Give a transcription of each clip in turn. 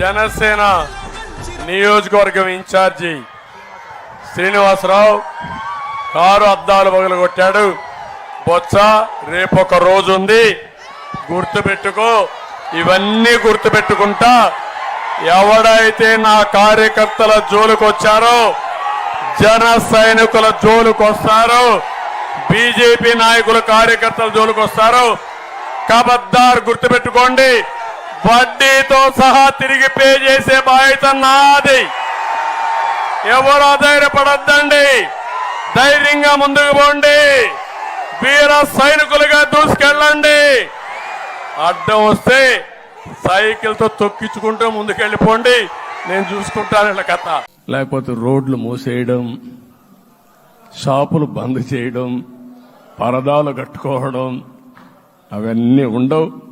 జనసేన నియోజకవర్గం incharge Srinivasarao car అద్దాలు పగలగొట్టాడు. బొత్స రేపు ఒక రోజు ఉంది. గుర్తుపెట్టుకో ఇవన్నీ గుర్తుపెట్టుకుంటా. ఎవడైతే నా కార్యకర్తల జోలుకొచ్చారో జన సైనికుల జోలుకొస్తారో బీజేపీ నాయకుల కార్యకర్తల జోలుకొస్తారో కబద్దార్ గుర్తుపెట్టుకోండి. వడ్డీతో సహా తిరిగి పే చేసే బాధ్యత నాది. ఎవరు అధైర్యపడద్దండి? ధైర్యంగా ముందుకు పోండి. వీర సైనికులుగా దూసుకెళ్ళండి. అడ్డం వస్తే సైకిల్తో తొక్కించుకుంటూ ముందుకెళ్ళిపోండి. నేను చూసుకుంటాను ఇలా కథ. లేకపోతే రోడ్లు మూసేయడం షాపులు బంద్ చేయడం పరదాలు కట్టుకోవడం అవన్నీ ఉండవు.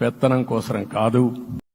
పెత్తనం కోసరం కాదు.